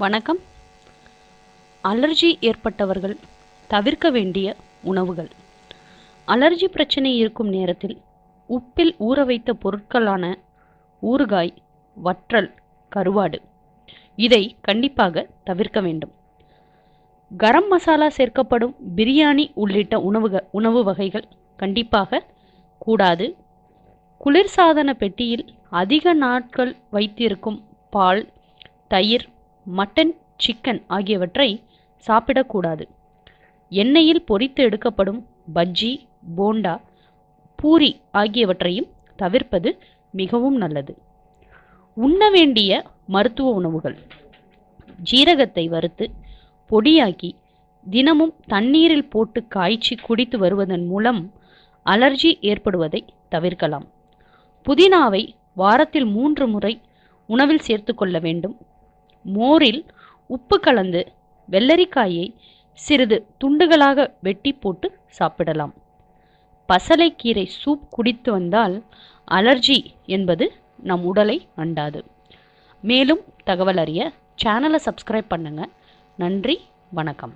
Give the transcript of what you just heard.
வணக்கம். அலர்ஜி ஏற்பட்டவர்கள் தவிர்க்க வேண்டிய உணவுகள். அலர்ஜி பிரச்சனை இருக்கும் நேரத்தில் உப்பில் ஊற வைத்த பொருட்களான ஊறுகாய் வற்றல் கருவாடு இதை கண்டிப்பாக தவிர்க்க வேண்டும். கரம் மசாலா சேர்க்கப்படும் பிரியாணி உள்ளிட்ட உணவுக உணவு வகைகள் கண்டிப்பாக கூடாது. குளிர்சாதன பெட்டியில் அதிக நாட்கள் வைத்திருக்கும் பால் தயிர் மட்டன் சிக்கன் ஆகியவற்றை சாப்பிடக்கூடாது. எண்ணெயில் பொரித்து எடுக்கப்படும் பஜ்ஜி போண்டா பூரி ஆகியவற்றையும் தவிர்ப்பது மிகவும் நல்லது. உண்ண வேண்டிய மருத்துவ உணவுகள். ஜீரகத்தை வறுத்து பொடியாக்கி தினமும் தண்ணீரில் போட்டு காய்ச்சி குடித்து வருவதன் மூலம் அலர்ஜி ஏற்படுவதை தவிர்க்கலாம். புதினாவை வாரத்தில் மூன்று முறை உணவில் சேர்த்து கொள்ள வேண்டும். மோரில் உப்பு கலந்து வெள்ளரிக்காயை சிறிது துண்டுகளாக வெட்டி போட்டு சாப்பிடலாம். பசலைக்கீரை சூப் குடித்து வந்தால் அலர்ஜி என்பது நம் உடலை அண்டாது. மேலும் தகவல் அறிய சேனலை சப்ஸ்கிரைப் பண்ணுங்கள் நன்றி வணக்கம்.